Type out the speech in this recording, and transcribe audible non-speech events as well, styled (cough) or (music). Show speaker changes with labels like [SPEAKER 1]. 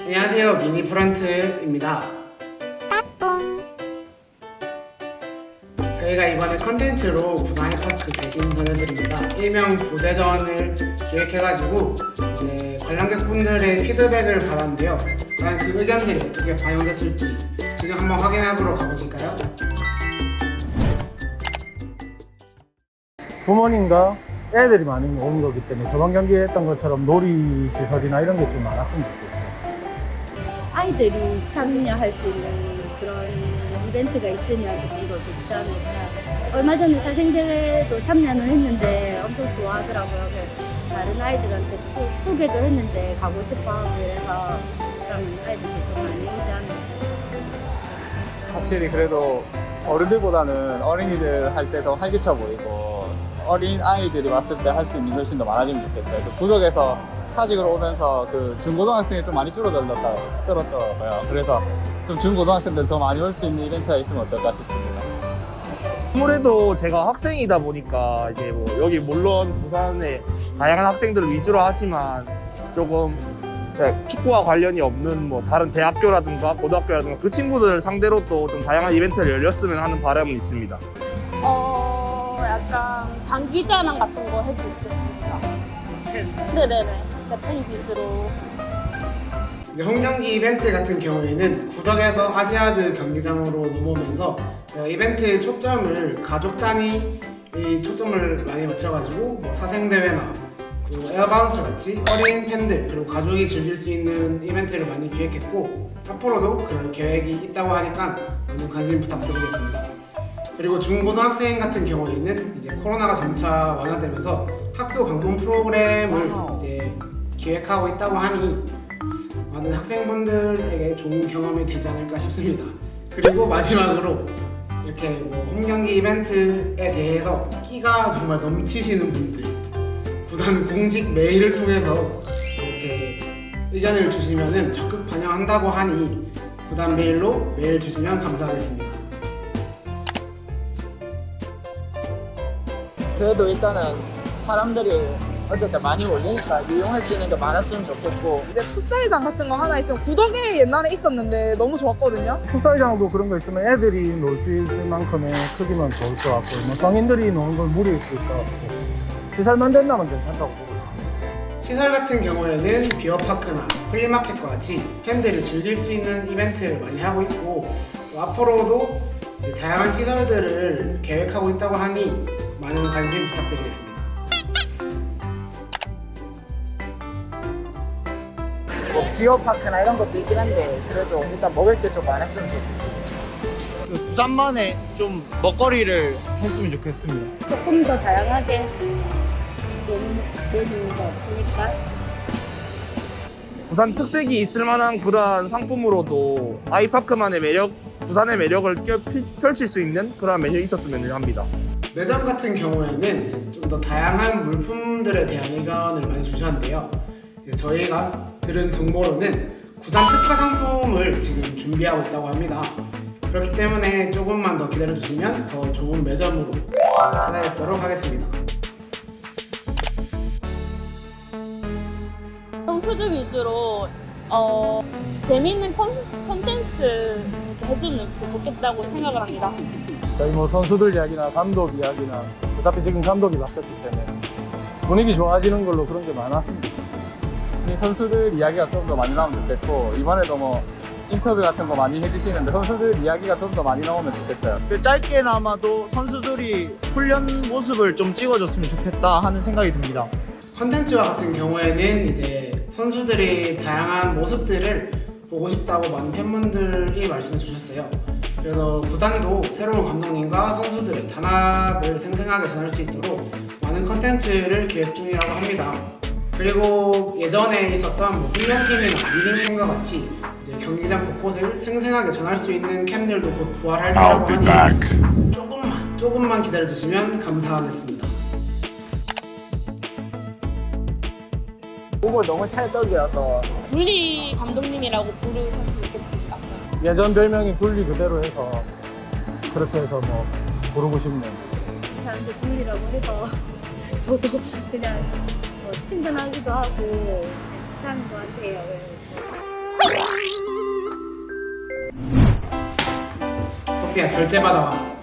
[SPEAKER 1] 안녕하세요 미니 프런트입니다 저희가 이번에 컨텐츠로 부산 하이파크 대신 전해드립니다 일명 부대전을 기획해가지고 이제 관람객분들의 피드백을 받았는데요 과연 그 의견들이 어떻게 반영됐을지 지금 한번 확인해보러 가보실까요?
[SPEAKER 2] 부모님과 애들이 많이 오는 거기 때문에 저번 경기에 했던 것처럼 놀이 시설이나 이런 게 좀 많았으면 좋겠어요.
[SPEAKER 3] 아이들이 참여할 수 있는 그런 이벤트가 있으면 조금 더 좋지 않을까. 얼마 전에 사생대회도 참여는 했는데 엄청 좋아하더라고요. 그 다른 아이들한테 소- 소개도 했는데 가고 싶어 하고 이래서 그러면 아이들이 좀 많이 오지 않을까.
[SPEAKER 4] 확실히 그래도 어른들보다는 어린이들 할 때 더 활기차 보이고 어린 아이들이 왔을 때 할 수 있는 게 훨씬 더 많아지면 좋겠어요. 그 구력에서 사직으로 오면서 그 중고등학생이 좀 많이 줄어들었다, 들었더라고요. 그래서 좀 중고등학생들 더 많이 올 수 있는 이벤트가 있으면 어떨까 싶습니다.
[SPEAKER 5] 아무래도 제가 학생이다 보니까 이제 뭐 여기 물론 부산의 다양한 학생들을 위주로 하지만 조금 네, 축구와 관련이 없는 뭐 다른 대학교라든가 고등학교라든가 그 친구들 상대로 또 좀 다양한 이벤트를 열렸으면 하는 바람은 있습니다.
[SPEAKER 6] 어, 약간 장기자랑 같은 거 해주면 좋겠습니다. 네네네. 팬 위주로.
[SPEAKER 1] 이제 홈경기 이벤트 같은 경우에는 구덕에서 아시아드 경기장으로 넘어오면서 저희가 이벤트의 초점을 가족 단위 이 초점을 많이 맞춰가지고 뭐 사생대회나 또 에어바운스 같이 어린 팬들 그리고 가족이 즐길 수 있는 이벤트를 많이 기획했고 앞으로도 그럴 계획이 있다고 하니까 많은 관심 부탁드리겠습니다. 그리고 중고등학생 같은 경우에는 이제 코로나가 점차 완화되면서 학교 방문 프로그램을 기획하고 있다고 하니 많은 학생분들에게 좋은 경험이 되지 않을까 싶습니다. 그리고 마지막으로 이렇게 뭐 홈경기 이벤트에 대해서 끼가 정말 넘치시는 분들 구단 공식 메일을 통해서 이렇게 의견을 주시면은 적극 반영한다고 하니 구단 메일로 메일 주시면 감사하겠습니다.
[SPEAKER 7] 그래도 일단은 사람들이 어쨌든 많이 올리니까 이용할 수 있는 게 많았으면 좋겠고
[SPEAKER 8] 이제 풋살장 같은 거 하나 있으면 구덕에 옛날에 있었는데 너무 좋았거든요.
[SPEAKER 2] 풋살장도 그런 거 있으면 애들이 놀 수 있을 만큼의 크기면 좋을 것 같고 뭐 성인들이 노는 건 무리일 수 있을 것 같고 시설만 된다면 괜찮다고 보고 있습니다.
[SPEAKER 1] 시설 같은 경우에는 비어파크나 플리마켓과 같이 팬들이 즐길 수 있는 이벤트를 많이 하고 있고 또 앞으로도 다양한 시설들을 계획하고 있다고 하니 많은 관심 부탁드리겠습니다.
[SPEAKER 7] 뭐 기어파크나 이런 것도 있긴 한데 그래도 일단 먹을 게 좀 많았으면 좋겠습니다.
[SPEAKER 5] 그 부산만의 좀 먹거리를 했으면 좋겠습니다.
[SPEAKER 3] 조금 더 다양하게 메뉴, 메뉴가 없으니까
[SPEAKER 5] 부산 특색이 있을 만한 그러한 상품으로도 아이파크만의 매력, 부산의 매력을 껴- 펼칠 수 있는 그러한 메뉴 있었으면 합니다.
[SPEAKER 1] 매점 같은 경우에는 좀 더 다양한 물품들에 대한 의견을 많이 주셨는데요. 이제 저희가 들은 정보로는 구단 특화 상품을 지금 준비하고 있다고 합니다. 그렇기 때문에 조금만 더 기다려 주시면 더 좋은 매점으로 찾아뵙도록 하겠습니다.
[SPEAKER 6] 선수들 위주로, 어, 재밌는 콘, 콘텐츠 이렇게 해주면 좋겠다고 생각을 합니다.
[SPEAKER 2] 저희 뭐 선수들 이야기나 감독 이야기나 어차피 지금 감독이 바뀌었기 때문에 분위기 좋아지는 걸로 그런 게.
[SPEAKER 4] 이 선수들 이야기가 좀 더 많이 나오면 좋겠고 이번에도 뭐 인터뷰 같은 거 많이 해주시는데 선수들 이야기가 좀 더 많이 나오면 좋겠어요.
[SPEAKER 5] 그 짧게나마도 선수들이 훈련 모습을 좀 찍어줬으면 좋겠다 하는 생각이 듭니다.
[SPEAKER 1] 컨텐츠와 같은 경우에는 이제 선수들이 다양한 모습들을 보고 싶다고 많은 팬분들이 말씀해 주셨어요. 그래서 구단도 새로운 감독님과 선수들의 단합을 생생하게 전할 수 있도록 많은 컨텐츠를 기획 중이라고 합니다. 그리고 예전에 있었던 뭐 훈련팀이나 리딩팀과 같이 이제 경기장 곳곳을 생생하게 전할 수 있는 캠들도 곧 부활하리라고 하니 조금만 조금만 기다려 주시면 감사하겠습니다.
[SPEAKER 7] 보고 너무 찰떡이어서
[SPEAKER 6] 분리 감독님이라고 부르셨으면 좋겠습니다.
[SPEAKER 2] 예전 별명이 둘리 그대로 해서 그렇게 해서 뭐 부르고 싶네요.
[SPEAKER 3] 사람들 중이라고 해서 (laughs) 저도 그냥 뭐 친근하기도 하고 괜찮은 것 같아요.
[SPEAKER 1] 덕대야 결제 받아 와